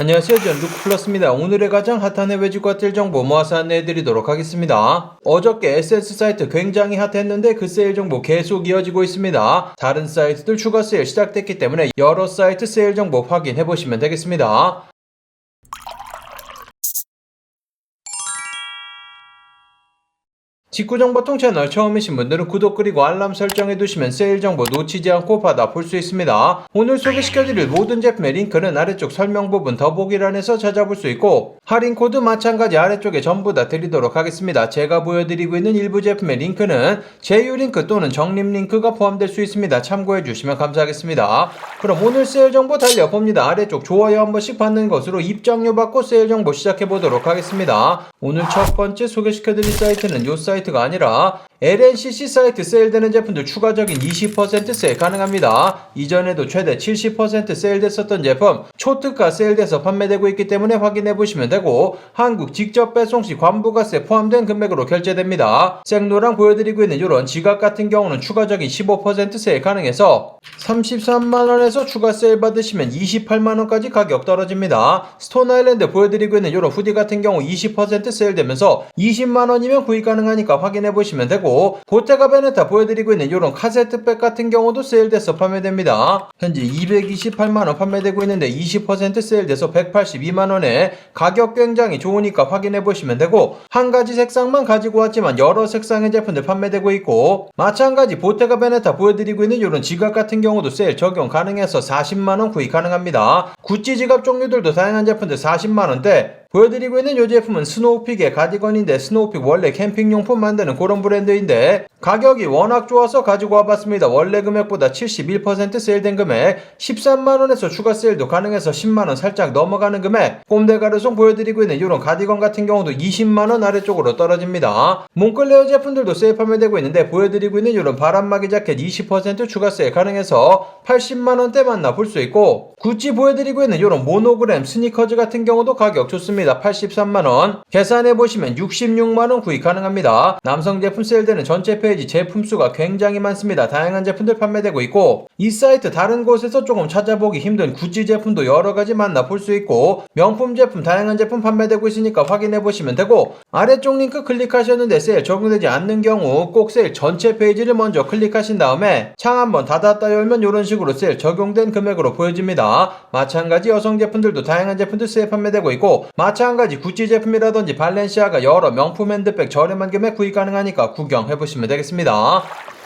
안녕하세요. 전 루크플러스입니다. 오늘의 가장 핫한 해외 주가들 정보 모아서 안내해드리도록 하겠습니다. 어저께 SS 사이트 굉장히 핫했는데 그 세일 정보 계속 이어지고 있습니다. 다른 사이트들 추가 세일 시작됐기 때문에 여러 사이트 세일 정보 확인해보시면 되겠습니다. 직구정보통 채널 처음이신 분들은 구독 그리고 알람 설정해 두시면 세일 정보 놓치지 않고 받아 볼 수 있습니다. 오늘 소개시켜드릴 모든 제품의 링크는 아래쪽 설명 부분 더보기란에서 찾아볼 수 있고 할인 코드 마찬가지 아래쪽에 전부 다 드리도록 하겠습니다. 제가 보여드리고 있는 일부 제품의 링크는 제휴 링크 또는 적립 링크가 포함될 수 있습니다. 참고해 주시면 감사하겠습니다. 그럼 오늘 세일 정보 달려봅니다. 아래쪽 좋아요 한 번씩 받는 것으로 입장료 받고 세일 정보 시작해 보도록 하겠습니다. 오늘 첫 번째 소개시켜 드릴 사이트는 요 사이트가 아니라 LNCC 사이트 세일되는 제품들 추가적인 20% 세일 가능합니다. 이전에도 최대 70% 세일됐었던 제품 초특가 세일돼서 판매되고 있기 때문에 확인해 보시면 되고 한국 직접 배송 시 관부가세 포함된 금액으로 결제됩니다. 생노랑 보여드리고 있는 이런 지갑 같은 경우는 추가적인 15% 세일 가능해서 33만원에서 추가 세일 받으시면 28만원까지 가격 떨어집니다. 스톤 아일랜드 보여드리고 있는 이런 후디 같은 경우 20% 세일되면서 20만원이면 구입 가능하니까 확인해 보시면 되고 보테가 베네타 보여드리고 있는 이런 카세트백 같은 경우도 세일돼서 판매됩니다. 현재 228만원 판매되고 있는데 20% 세일돼서 182만원에 가격 굉장히 좋으니까 확인해 보시면 되고 한 가지 색상만 가지고 왔지만 여러 색상의 제품들 판매되고 있고 마찬가지 보테가 베네타 보여드리고 있는 이런 지갑 같은 경우도 세일 적용 가능해서 40만원 구입 가능합니다. 구찌 지갑 종류들도 다양한 제품들 40만원대 보여드리고 있는 이 제품은 스노우픽의 가디건인데 스노우픽 원래 캠핑용품 만드는 그런 브랜드인데 가격이 워낙 좋아서 가지고 와봤습니다. 원래 금액보다 71% 세일된 금액 13만원에서 추가 세일도 가능해서 10만원 살짝 넘어가는 금액 꼼데 가르송 보여드리고 있는 이런 가디건 같은 경우도 20만원 아래쪽으로 떨어집니다. 몽클레어 제품들도 세일 판매되고 있는데 보여드리고 있는 이런 바람막이 자켓 20% 추가 세일 가능해서 80만원대 만나 볼 수 있고 구찌 보여드리고 있는 이런 모노그램 스니커즈 같은 경우도 가격 좋습니다. 83만원 계산해보시면 66만원 구입 가능합니다. 남성 제품 세일되는 전체 페이지 제품 수가 굉장히 많습니다. 다양한 제품들 판매되고 있고 이 사이트 다른 곳에서 조금 찾아보기 힘든 구찌 제품도 여러가지 만나 볼 수 있고 명품 제품 다양한 제품 판매되고 있으니까 확인해보시면 되고 아래쪽 링크 클릭하셨는데 세일 적용되지 않는 경우 꼭 세일 전체 페이지를 먼저 클릭하신 다음에 창 한번 닫았다 열면 이런 식으로 세일 적용된 금액으로 보여집니다. 마찬가지 여성 제품들도 다양한 제품들 세일 판매되고 있고 마찬가지 구찌 제품이라든지 발렌시아가 여러 명품 핸드백 저렴한 금액 구입 가능하니까 구경해보시면 되겠습니다.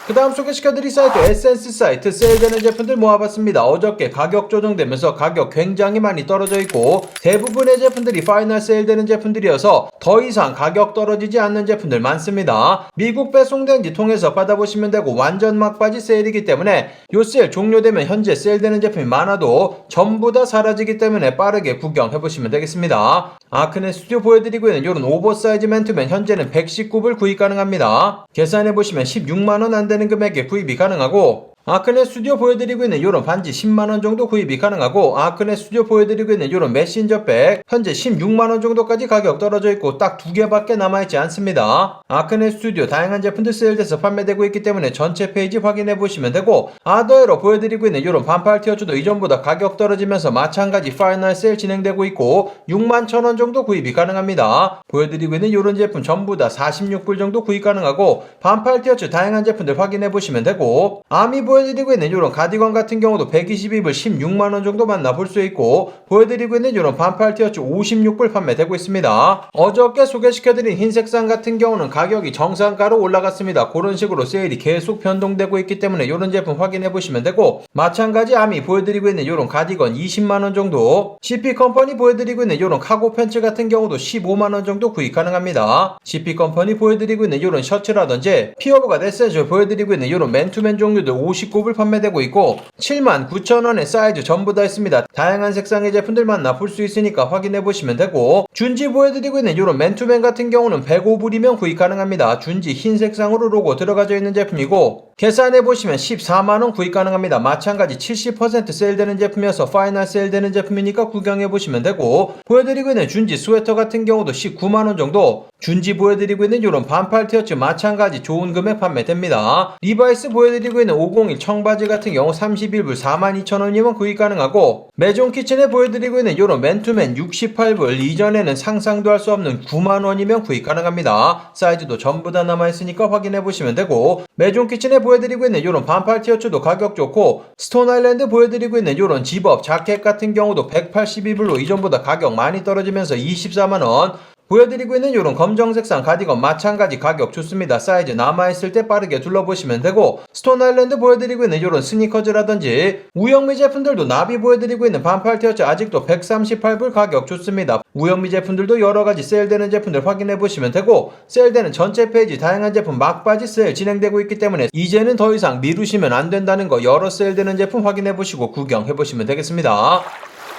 그 다음 소개시켜드릴 사이트 에센스 사이트 세일되는 제품들 모아봤습니다. 어저께 가격 조정되면서 가격 굉장히 많이 떨어져 있고 대부분의 제품들이 파이널 세일되는 제품들이어서 더 이상 가격 떨어지지 않는 제품들 많습니다. 미국 배송된지 통해서 받아보시면 되고 완전 막바지 세일이기 때문에 요 세일 종료되면 현재 세일되는 제품이 많아도 전부 다 사라지기 때문에 빠르게 구경해보시면 되겠습니다. 아크네 스튜디오 보여드리고 있는 이런 오버사이즈 맨투맨 현재는 119불 구입 가능합니다. 계산해보시면 16만원 안 되는 금액에 구입이 가능하고 아크네 스튜디오 보여드리고 있는 이런 반지 10만원 정도 구입이 가능하고 아크네 스튜디오 보여드리고 있는 이런 메신저백 현재 16만원 정도까지 가격 떨어져 있고 딱 두 개밖에 남아있지 않습니다. 아크네 스튜디오 다양한 제품들 세일돼서 판매되고 있기 때문에 전체 페이지 확인해 보시면 되고 아더에로 보여드리고 있는 이런 반팔 티어츠도 이전보다 가격 떨어지면서 마찬가지 파이널 세일 진행되고 있고 6만 천원 정도 구입이 가능합니다. 보여드리고 있는 이런 제품 전부 다 46불 정도 구입 가능하고 반팔 티어츠 다양한 제품들 확인해 보시면 되고 아미 보여드리고 있는 이런 가디건 같은 경우도 122불 16만원 정도 만나 볼 수 있고 보여드리고 있는 이런 반팔 티어츠 56불 판매되고 있습니다. 어저께 소개시켜드린 흰색상 같은 경우는 가격이 정상가로 올라갔습니다. 그런 식으로 세일이 계속 변동되고 있기 때문에 이런 제품 확인해 보시면 되고 마찬가지 아미 보여드리고 있는 이런 가디건 20만원 정도 CP 컴퍼니 보여드리고 있는 이런 카고 팬츠 같은 경우도 15만원 정도 구입 가능합니다. CP 컴퍼니 보여드리고 있는 이런 셔츠라든지 피어버가 데센셜 보여드리고 있는 이런 맨투맨 종류들 59불 판매되고 있고 7만 9천원의 사이즈 전부 다 있습니다. 다양한 색상의 제품들 만나 볼수 있으니까 확인해 보시면 되고 준지 보여드리고 있는 이런 맨투맨 같은 경우는 105불이면 구입 가능합니다. 준지 흰 색상으로 로고 들어가져 있는 제품이고 계산해 보시면 14만원 구입 가능합니다. 마찬가지 70% 세일되는 제품이어서 파이널 세일되는 제품이니까 구경해 보시면 되고 보여드리고 있는 준지 스웨터 같은 경우도 19만원 정도 준지 보여드리고 있는 이런 반팔 티셔츠 마찬가지 좋은 금액 판매됩니다. 리바이스 보여드리고 있는 501 청바지 같은 경우 31불 42,000원이면 구입 가능하고 메종 키친에 보여드리고 있는 이런 맨투맨 68불 이전에는 상상도 할 수 없는 9만원이면 구입 가능합니다. 사이즈도 전부 다 남아있으니까 확인해 보시면 되고 메종 키친에 보여드리고 있는 이런 반팔 티셔츠도 가격 좋고 스톤 아일랜드 보여드리고 있는 이런 집업 자켓 같은 경우도 182불로 이전보다 가격 많이 떨어지면서 24만원 보여드리고 있는 이런 검정색상 가디건 마찬가지 가격 좋습니다. 사이즈 남아있을 때 빠르게 둘러보시면 되고 스톤 아일랜드 보여드리고 있는 이런 스니커즈라든지 우영미 제품들도 나비 보여드리고 있는 반팔 티셔츠 아직도 138불 가격 좋습니다. 우영미 제품들도 여러가지 세일되는 제품들 확인해 보시면 되고 세일되는 전체 페이지 다양한 제품 막바지 세일 진행되고 있기 때문에 이제는 더 이상 미루시면 안 된다는 거 여러 세일되는 제품 확인해 보시고 구경해 보시면 되겠습니다.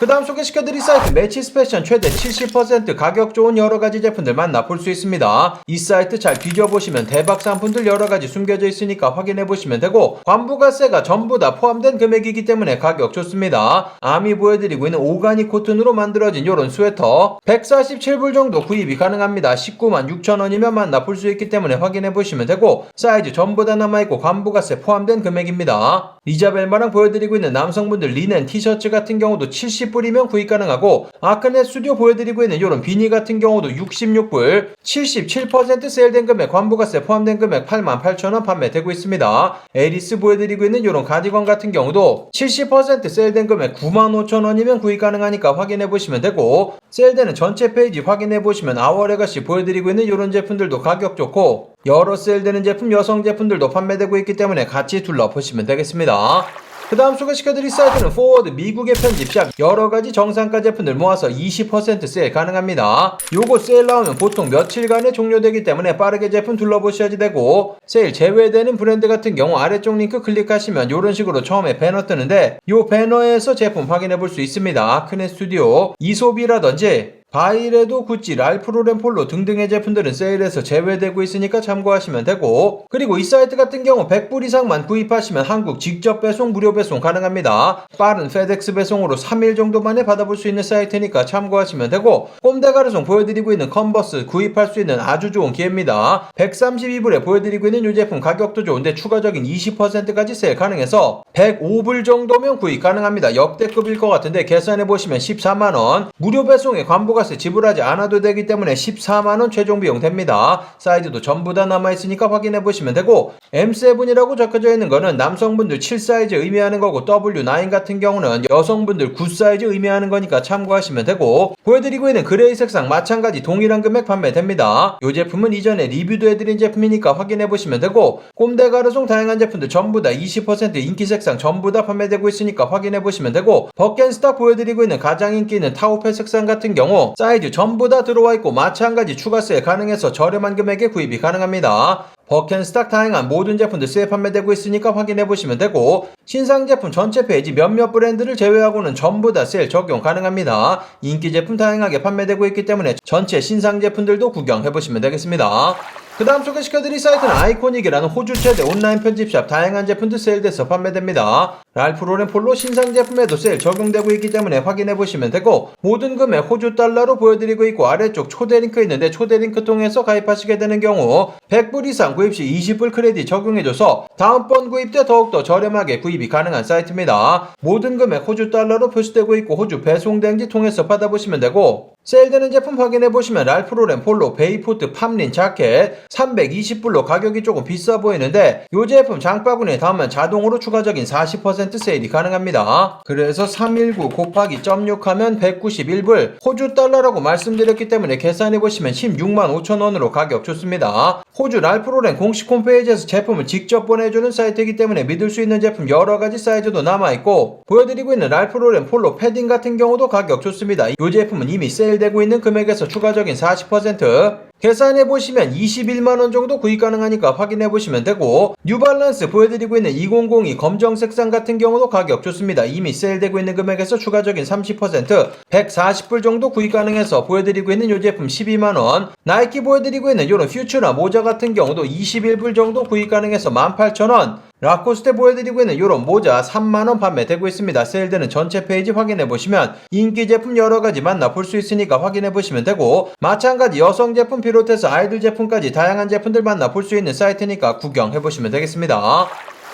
그 다음 소개시켜드릴 사이트 매치스 패션 최대 70% 가격 좋은 여러가지 제품들 만나볼 수 있습니다. 이 사이트 잘 뒤져보시면 대박 상품들 여러가지 숨겨져 있으니까 확인해보시면 되고 관부가세가 전부 다 포함된 금액이기 때문에 가격 좋습니다. 암이 보여드리고 있는 오가닉 코튼으로 만들어진 이런 스웨터 147불 정도 구입이 가능합니다. 19만 6천원이면 만나볼 수 있기 때문에 확인해보시면 되고 사이즈 전부 다 남아있고 관부가세 포함된 금액입니다. 이자벨마랑 보여드리고 있는 남성분들 리넨 티셔츠 같은 경우도 70 불이면 구입 가능하고 아크넷 스튜디오 보여드리고 있는 이런 비니 같은 경우도 66불 77% 세일된 금액 관부가세 포함된 금액 88,000원 판매되고 있습니다. 에리스 보여드리고 있는 이런 가디건 같은 경우도 70% 세일된 금액 95,000원이면 구입 가능하니까 확인해 보시면 되고 세일되는 전체 페이지 확인해 보시면 아워레가시 보여드리고 있는 이런 제품들도 가격 좋고 여러 세일되는 제품 여성 제품들도 판매되고 있기 때문에 같이 둘러보시면 되겠습니다. 그 다음 소개시켜드릴 사이트는 포워드 미국의 편집샵 여러가지 정상가 제품들 모아서 20% 세일 가능합니다. 요거 세일 나오면 보통 며칠간에 종료되기 때문에 빠르게 제품 둘러보셔야지 되고 세일 제외되는 브랜드 같은 경우 아래쪽 링크 클릭하시면 이런 식으로 처음에 배너 뜨는데 요 배너에서 제품 확인해 볼 수 있습니다. 아크넷 스튜디오 이소비라든지 바이레도 구찌, 랄프로렌 폴로 등등의 제품들은 세일에서 제외되고 있으니까 참고하시면 되고 그리고 이 사이트 같은 경우 100불 이상만 구입하시면 한국 직접 배송 무료 배송 가능합니다. 빠른 페덱스 배송으로 3일 정도 만에 받아볼 수 있는 사이트니까 참고하시면 되고 꼼대 가르송 보여드리고 있는 컨버스 구입할 수 있는 아주 좋은 기회입니다. 132불에 보여드리고 있는 이 제품 가격도 좋은데 추가적인 20%까지 세일 가능해서 105불 정도면 구입 가능합니다. 역대급일 것 같은데 계산해 보시면 14만원 무료 배송에 관 부가세 지불하지 않아도 되기 때문에 14만원 최종 비용 됩니다. 사이즈도 전부 다 남아있으니까 확인해 보시면 되고 M7이라고 적혀져 있는 거는 남성분들 7 사이즈 의미하는 거고 W9 같은 경우는 여성분들 9 사이즈 의미하는 거니까 참고하시면 되고 보여드리고 있는 그레이 색상 마찬가지 동일한 금액 판매됩니다. 이 제품은 이전에 리뷰도 해드린 제품이니까 확인해 보시면 되고 꼼대 가르송 다양한 제품들 전부 다 20% 인기 색상 전부 다 판매되고 있으니까 확인해 보시면 되고 버켄스타 보여드리고 있는 가장 인기 있는 타오페 색상 같은 경우 사이즈 전부 다 들어와 있고 마찬가지 추가 세일 가능해서 저렴한 금액에 구입이 가능합니다. 버켄스탁 다양한 모든 제품들 세일 판매되고 있으니까 확인해 보시면 되고 신상 제품 전체 페이지 몇몇 브랜드를 제외하고는 전부 다 세일 적용 가능합니다. 인기 제품 다양하게 판매되고 있기 때문에 전체 신상 제품들도 구경해 보시면 되겠습니다. 그 다음 소개시켜드릴 사이트는 아이코닉이라는 호주 최대 온라인 편집샵 다양한 제품들 세일돼서 판매됩니다. 랄프 로렌 폴로 신상 제품에도 세일 적용되고 있기 때문에 확인해 보시면 되고 모든 금액 호주 달러로 보여드리고 있고 아래쪽 초대 링크 있는데 초대 링크 통해서 가입하시게 되는 경우 100불 이상 구입 시 20불 크레딧 적용해줘서 다음번 구입 때 더욱더 저렴하게 구입이 가능한 사이트입니다. 모든 금액 호주 달러로 표시되고 있고 호주 배송대행지 통해서 받아보시면 되고 세일되는 제품 확인해 보시면 랄프 로렌 폴로 베이포트 팜린 자켓 320불로 가격이 조금 비싸 보이는데 이 제품 장바구니에 담으면 자동으로 추가적인 40% 세일이 가능합니다. 그래서 319 곱하기 0.6 하면 191불 호주 달러라고 말씀드렸기 때문에 계산해 보시면 16만 5천원으로 가격 좋습니다. 호주 랄프 로렌 공식 홈페이지에서 제품을 직접 보내주는 사이트이기 때문에 믿을 수 있는 제품 여러가지 사이즈도 남아있고 보여드리고 있는 랄프 로렌 폴로 패딩 같은 경우도 가격 좋습니다. 이 제품은 이미 세일 되고 있는 금액에서 추가적인 40% 계산해 보시면 21만원 정도 구입 가능하니까 확인해 보시면 되고 뉴발란스 보여드리고 있는 2002 검정 색상 같은 경우도 가격 좋습니다. 이미 세일되고 있는 금액에서 추가적인 30% 140불 정도 구입 가능해서 보여드리고 있는 이 제품 12만원. 나이키 보여드리고 있는 이런 퓨처나 모자 같은 경우도 21불 정도 구입 가능해서 18,000원 라코스테 보여드리고 있는 이런 모자 3만원 판매되고 있습니다. 세일되는 전체 페이지 확인해보시면 인기 제품 여러가지 만나볼 수 있으니까 확인해보시면 되고 마찬가지 여성 제품 비롯해서 아이들 제품까지 다양한 제품들 만나볼 수 있는 사이트니까 구경해보시면 되겠습니다.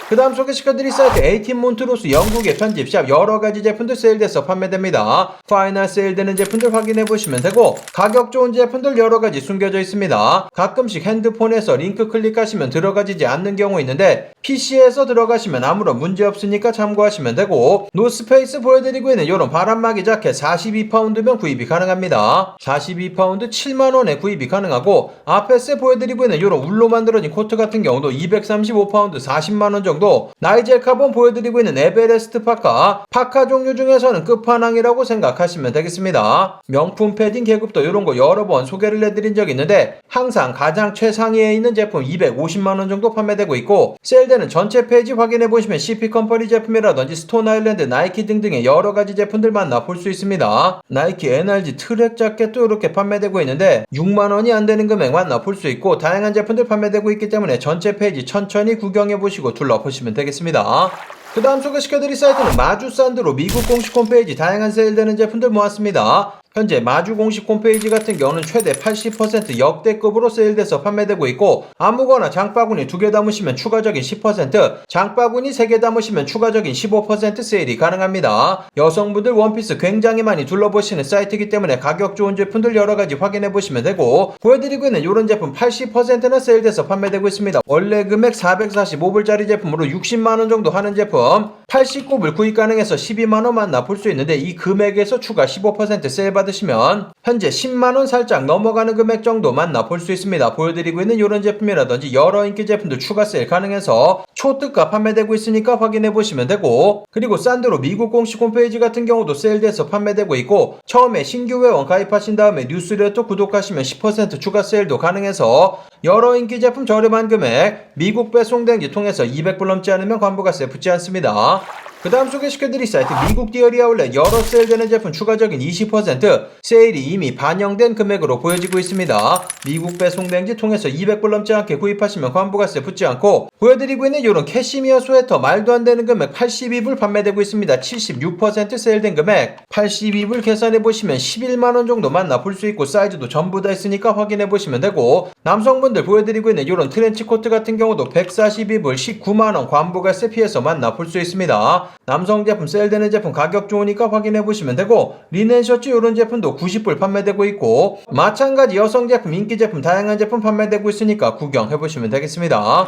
그 다음 소개시켜드릴 사이트 에이틴 몬트로스 영국의 편집샵 여러가지 제품들 세일돼서 판매됩니다. 파이널 세일되는 제품들 확인해보시면 되고 가격 좋은 제품들 여러가지 숨겨져 있습니다. 가끔씩 핸드폰에서 링크 클릭하시면 들어가지지 않는 경우 있는데 PC에서 들어가시면 아무런 문제 없으니까 참고하시면 되고 노스페이스 보여드리고 있는 이런 바람막이 자켓 42파운드면 구입이 가능합니다. 42파운드 7만원에 구입이 가능하고 아페스에 보여드리고 있는 이런 울로 만들어진 코트 같은 경우도 235파운드 40만원 정도 나이젤 카본 보여드리고 있는 에베레스트 파카 파카 종류 중에서는 끝판왕이라고 생각하시면 되겠습니다. 명품 패딩 계급도 이런 거 여러 번 소개를 해드린 적이 있는데 항상 가장 최상위에 있는 제품 250만원 정도 판매되고 있고 세일되는 전체 페이지 확인해 보시면 CP 컴퍼니 제품이라든지 스톤 아일랜드 나이키 등등의 여러 가지 제품들 만 나 볼 수 있습니다. 나이키 NRG 트랙 자켓도 이렇게 판매되고 있는데 6만원이 안 되는 금액 만 나 볼 수 있고 다양한 제품들 판매되고 있기 때문에 전체 페이지 천천히 구경해 보시고 둘러보 시면 되겠습니다. 그 다음 소개시켜드릴 사이트는 마주산드로 미국 공식 홈페이지 다양한 세일되는 제품들 모았습니다. 현재 마주 공식 홈페이지 같은 경우는 최대 80% 역대급으로 세일돼서 판매되고 있고 아무거나 장바구니 두 개 담으시면 추가적인 10% 장바구니 세 개 담으시면 추가적인 15% 세일이 가능합니다. 여성분들 원피스 굉장히 많이 둘러보시는 사이트이기 때문에 가격 좋은 제품들 여러가지 확인해 보시면 되고 보여드리고 있는 이런 제품 80%나 세일돼서 판매되고 있습니다. 원래 금액 445불짜리 제품으로 60만원 정도 하는 제품 89불 구입 가능해서 12만원만 납볼 수 있는데 이 금액에서 추가 15% 세일 받으시면 현재 10만원 살짝 넘어가는 금액 정도만 납볼 수 있습니다. 보여드리고 있는 이런 제품이라든지 여러 인기 제품들 추가 세일 가능해서 초특가 판매되고 있으니까 확인해 보시면 되고 그리고 산드로 미국 공식 홈페이지 같은 경우도 세일돼서 판매되고 있고 처음에 신규 회원 가입하신 다음에 뉴스레터 구독하시면 10% 추가 세일도 가능해서 여러 인기 제품 저렴한 금액 미국 배송된지 통해서 200불 넘지 않으면 관부가세 붙지 않습니다. off. 그 다음 소개시켜드릴 사이트 미국 디어리 아울렛 여러 세일되는 제품 추가적인 20% 세일이 이미 반영된 금액으로 보여지고 있습니다. 미국 배송된지 통해서 200불 넘지 않게 구입하시면 관부가세 붙지 않고 보여드리고 있는 이런 캐시미어 스웨터 말도 안 되는 금액 82불 판매되고 있습니다. 76% 세일된 금액 82불 계산해 보시면 11만원 정도 만나 볼 수 있고 사이즈도 전부 다 있으니까 확인해 보시면 되고 남성분들 보여드리고 있는 이런 트렌치 코트 같은 경우도 142불 19만원 관부가세 피해서 만나 볼 수 있습니다. 남성 제품 세일되는 제품 가격 좋으니까 확인해 보시면 되고 리넨 셔츠 이런 제품도 90불 판매되고 있고 마찬가지 여성 제품 인기 제품 다양한 제품 판매되고 있으니까 구경해 보시면 되겠습니다.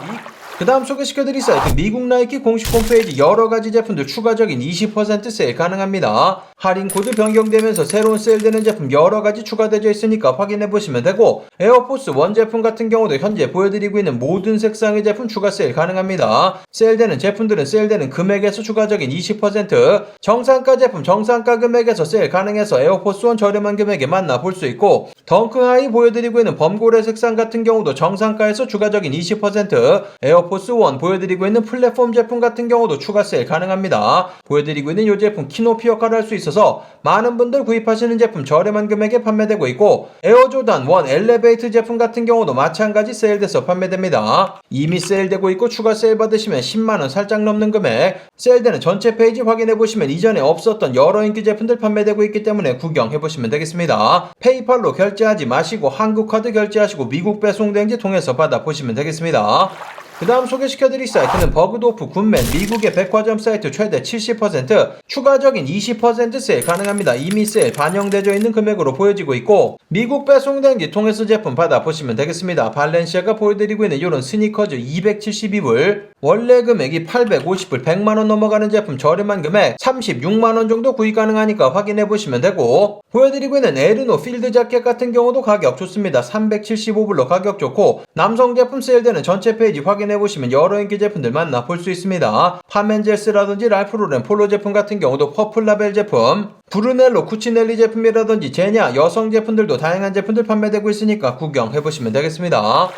그 다음 소개시켜드릴 사이트 미국 나이키 공식 홈페이지 여러가지 제품들 추가적인 20% 세일 가능합니다. 할인 코드 변경되면서 새로운 세일되는 제품 여러가지 추가되어 있으니까 확인해보시면 되고 에어포스 원 제품 같은 경우도 현재 보여드리고 있는 모든 색상의 제품 추가 세일 가능합니다. 세일되는 제품들은 세일되는 금액에서 추가적인 20% 정상가 제품 정상가 금액에서 세일 가능해서 에어포스 원 저렴한 금액에 만나볼 수 있고 덩크하이 보여드리고 있는 범고래 색상 같은 경우도 정상가에서 추가적인 20% 에어 포스 원 보여드리고 있는 플랫폼 제품 같은 경우도 추가 세일 가능합니다. 보여드리고 있는 이 제품 키노피 역할을 할 수 있어서 많은 분들 구입하시는 제품 저렴한 금액에 판매되고 있고 에어조단 원 엘리베이트 제품 같은 경우도 마찬가지 세일돼서 판매됩니다. 이미 세일되고 있고 추가 세일 받으시면 10만원 살짝 넘는 금액 세일되는 전체 페이지 확인해 보시면 이전에 없었던 여러 인기 제품들 판매되고 있기 때문에 구경해 보시면 되겠습니다. 페이팔로 결제하지 마시고 한국카드 결제하시고 미국 배송된지 통해서 받아보시면 되겠습니다. 그 다음 소개시켜드릴 사이트는 버그도프 굿맨 미국의 백화점 사이트 최대 70% 추가적인 20% 세일 가능합니다. 이미 세일 반영되어 있는 금액으로 보여지고 있고 미국 배송된지 통해서 제품 받아보시면 되겠습니다. 발렌시아가 보여드리고 있는 이런 스니커즈 272불 원래 금액이 850불 100만원 넘어가는 제품 저렴한 금액 36만원 정도 구입 가능하니까 확인해보시면 되고 보여드리고 있는 에르노 필드 자켓 같은 경우도 가격 좋습니다. 375불로 가격 좋고 남성 제품 세일되는 전체 페이지 확인 해보시면 여러 인기 제품들 만나 볼 수 있습니다. 파멘젤스라든지 랄프로렌 폴로 제품 같은 경우도 퍼플라벨 제품 브루넬로 쿠치넬리 제품이라든지 제냐 여성 제품들도 다양한 제품들 판매되고 있으니까 구경해보시면 되겠습니다.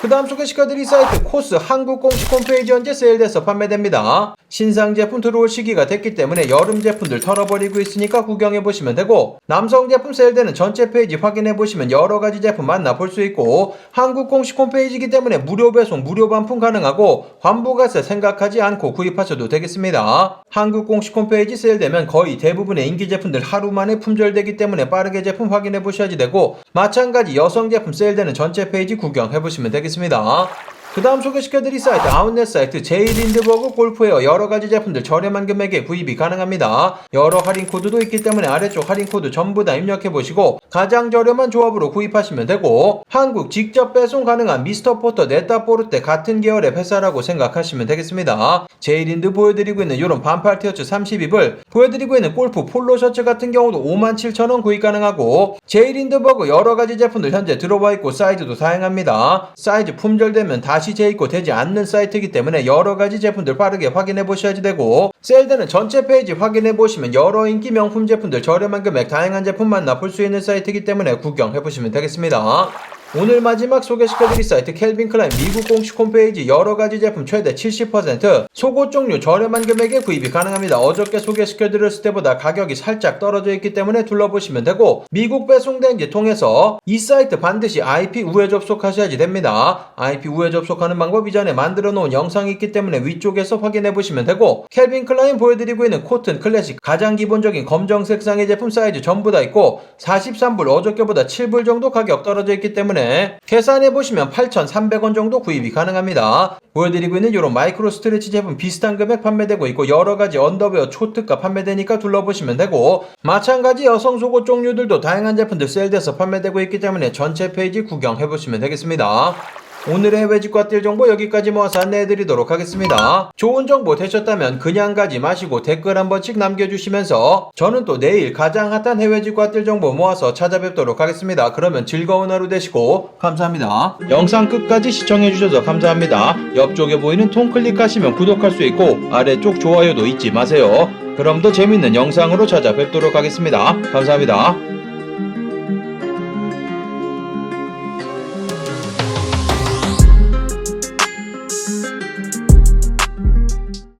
그 다음 소개시켜드릴 사이트 코스 한국 공식 홈페이지 현재 세일돼서 판매됩니다. 신상 제품 들어올 시기가 됐기 때문에 여름 제품들 털어버리고 있으니까 구경해보시면 되고 남성 제품 세일되는 전체 페이지 확인해보시면 여러가지 제품 만나볼 수 있고 한국 공식 홈페이지이기 때문에 무료 배송, 무료 반품 가능하고 환불가세 생각하지 않고 구입하셔도 되겠습니다. 한국 공식 홈페이지 세일되면 거의 대부분의 인기 제품들 하루 만에 품절되기 때문에 빠르게 제품 확인해보셔야지 되고 마찬가지 여성 제품 세일되는 전체 페이지 구경해보시면 되겠습니다. 있습니다. 그 다음 소개시켜드릴 사이트 아웃렛 사이트 제이 린드버그 골프웨어 여러가지 제품들 저렴한 금액에 구입이 가능합니다. 여러 할인 코드도 있기 때문에 아래쪽 할인 코드 전부 다 입력해보시고 가장 저렴한 조합으로 구입하시면 되고 한국 직접 배송 가능한 미스터 포터 네타 포르테 같은 계열의 회사라고 생각하시면 되겠습니다. 제이 린드 보여드리고 있는 이런 반팔 티셔츠 30입을 보여드리고 있는 골프 폴로 셔츠 같은 경우도 57,000원 구입 가능하고 제이 린드버그 여러가지 제품들 현재 들어와 있고 사이즈도 다양합니다. 사이즈 품절되면 다시 재입고 되지 않는 사이트이기 때문에 여러 가지 제품들 빠르게 확인해 보셔야지 되고 세일되는 전체 페이지 확인해 보시면 여러 인기 명품 제품들 저렴한 금액 다양한 제품 만나볼 수 있는 사이트이기 때문에 구경해 보시면 되겠습니다. 오늘 마지막 소개시켜드릴 사이트 켈빈 클라인 미국 공식 홈페이지 여러가지 제품 최대 70% 속옷 종류 저렴한 금액에 구입이 가능합니다. 어저께 소개시켜드렸을 때보다 가격이 살짝 떨어져 있기 때문에 둘러보시면 되고 미국 배송대행지 통해서 이 사이트 반드시 IP 우회 접속하셔야지 됩니다. IP 우회 접속하는 방법 이전에 만들어 놓은 영상이 있기 때문에 위쪽에서 확인해 보시면 되고 켈빈 클라인 보여드리고 있는 코튼 클래식 가장 기본적인 검정 색 상의 제품 사이즈 전부 다 있고 43불 어저께보다 7불 정도 가격 떨어져 있기 때문에 계산해 보시면 8,300원 정도 구입이 가능합니다. 보여드리고 있는 이런 마이크로 스트레치 제품 비슷한 금액 판매되고 있고 여러 가지 언더웨어 초특가 판매되니까 둘러보시면 되고 마찬가지 여성 속옷 종류들도 다양한 제품들 세일돼서 판매되고 있기 때문에 전체 페이지 구경해 보시면 되겠습니다. 오늘의 해외 직과 뛸 정보 여기까지 모아서 안내해드리도록 하겠습니다. 좋은 정보 되셨다면 그냥 가지 마시고 댓글 한 번씩 남겨주시면서 저는 또 내일 가장 핫한 해외 직과 뛸 정보 모아서 찾아뵙도록 하겠습니다. 그러면 즐거운 하루 되시고 감사합니다. 영상 끝까지 시청해주셔서 감사합니다. 옆쪽에 보이는 통 클릭하시면 구독할 수 있고 아래쪽 좋아요도 잊지 마세요. 그럼 더 재밌는 영상으로 찾아뵙도록 하겠습니다. 감사합니다.